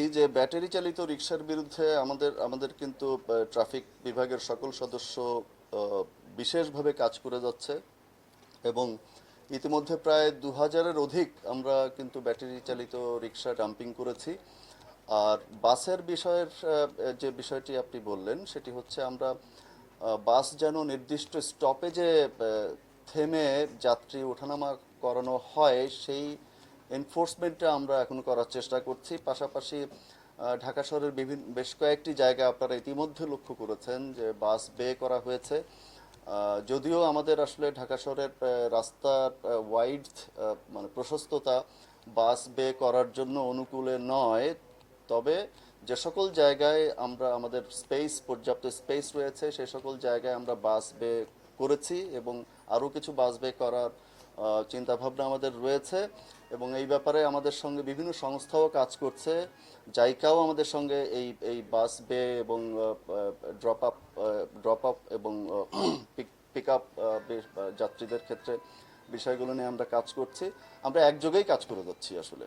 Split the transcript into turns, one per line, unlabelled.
এই যে ব্যাটারি চালিত রিক্সার বিরুদ্ধে আমাদের আমাদের কিন্তু ট্রাফিক বিভাগের সকল সদস্য বিশেষভাবে কাজ করে যাচ্ছে এবং ইতিমধ্যে প্রায় দু হাজারের অধিক আমরা কিন্তু ব্যাটারি চালিত রিক্সা ডাম্পিং করেছি। আর বাসের বিষয়ের যে বিষয়টি আপনি বললেন, সেটি হচ্ছে আমরা বাস যেন নির্দিষ্ট স্টপেজে থেমে যাত্রী ওঠানামা করানো হয়, সেই এনফোর্সমেন্টটা আমরা এখন করার চেষ্টা করছি। পাশাপাশি ঢাকা শহরের বিভিন্ন, বেশ কয়েকটি জায়গা আপনারা ইতিমধ্যে লক্ষ্য করেছেন যে বাস বে করা হয়েছে। যদিও আমাদের আসলে ঢাকা শহরের রাস্তার ওয়াইড মানে প্রশস্ততা বাস বে করার জন্য অনুকূলে নয়। তবে যে সকল জায়গায় আমরা, আমাদের স্পেস পর্যাপ্ত স্পেস রয়েছে, সে সকল জায়গায় আমরা বাস বে করেছি এবং আরও কিছু বাস বে করার চিন্তা ভাবনা আমাদের রয়েছে এবং এই ব্যাপারে আমাদের সঙ্গে বিভিন্ন সংস্থাও কাজ করছে। জাইকাও আমাদের সঙ্গে এই এই বাস বে এবং ড্রপ আপ ড্রপ আপ এবং পিক আপ যাত্রীদের ক্ষেত্রে বিষয়গুলো নিয়ে আমরা কাজ করছি। আমরা একযোগেই কাজ করে যাচ্ছি আসলে।